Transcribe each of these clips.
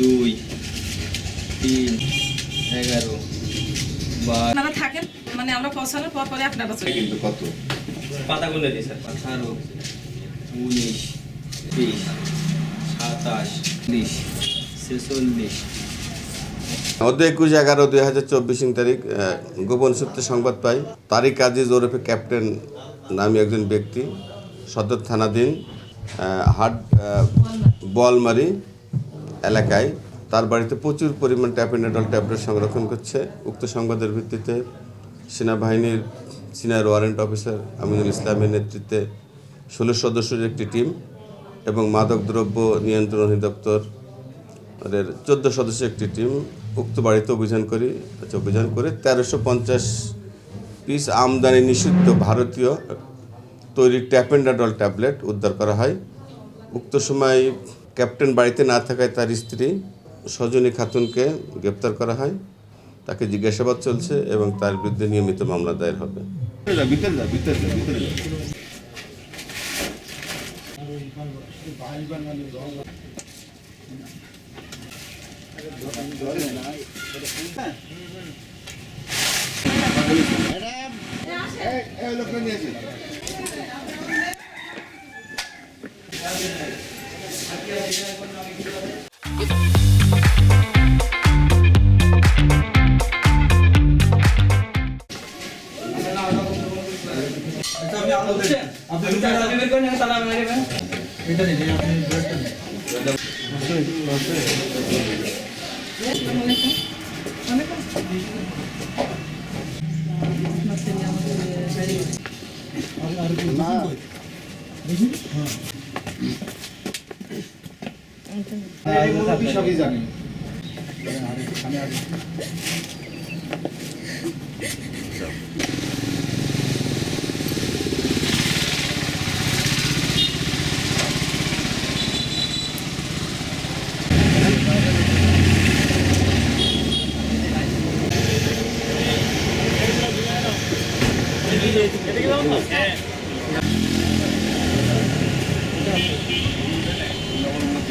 দুই তিন এগারো বার। আপনারা থাকেন মানে আমরা পৌঁছানোর পর পরে আপনারা চলে কিন্তু কত? পাতা গুলে দিই স্যার আঠারো উনিশ বিশ সাতাশ উনিশ ছেচল্লিশ। মধ্য একুশ এগারো দুই হাজার চব্বিশ তারিখ গোপন সূত্রে সংবাদ পাই তারিক আজিজ ওরফে ক্যাপ্টেন নামে একজন ব্যক্তি সদর থানাধীন হাট বলমারি। এলাকায় তার বাড়িতে প্রচুর পরিমাণ ট্যাপেন্ডাডল ট্যাবলেট সংরক্ষণ করছে। উক্ত সংবাদের ভিত্তিতে সেনাবাহিনীর সিনিয়র ওয়ারেন্ট অফিসার আমিনুল ইসলামের নেতৃত্বে ষোলো সদস্যের একটি টিম এবং মাদকদ্রব্য নিয়ন্ত্রণ অধিদপ্তর ওদের চোদ্দ সদস্য একটি টিম উক্ত বাড়িতে অভিযান করি অভিযান করে তেরোশো পঞ্চাশ পিস আমদানি নিষিদ্ধ ভারতীয় তৈরি ট্যাপেন্ডাডল ট্যাবলেট উদ্ধার করা হয়। উক্ত সময় ক্যাপ্টেন বাড়িতে না থাকায় তার স্ত্রী সজনী খাতুনকে গ্রেপ্তার করা হয়। তাকে জিজ্ঞাসাবাদ চলছে এবং তার বিরুদ্ধে নিয়মিত মামলা দায়ের হবে। ভিতরে যা ভিতরে যা ভিতরে যা সবই জানি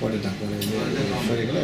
পরে থাকবে সরে গেলে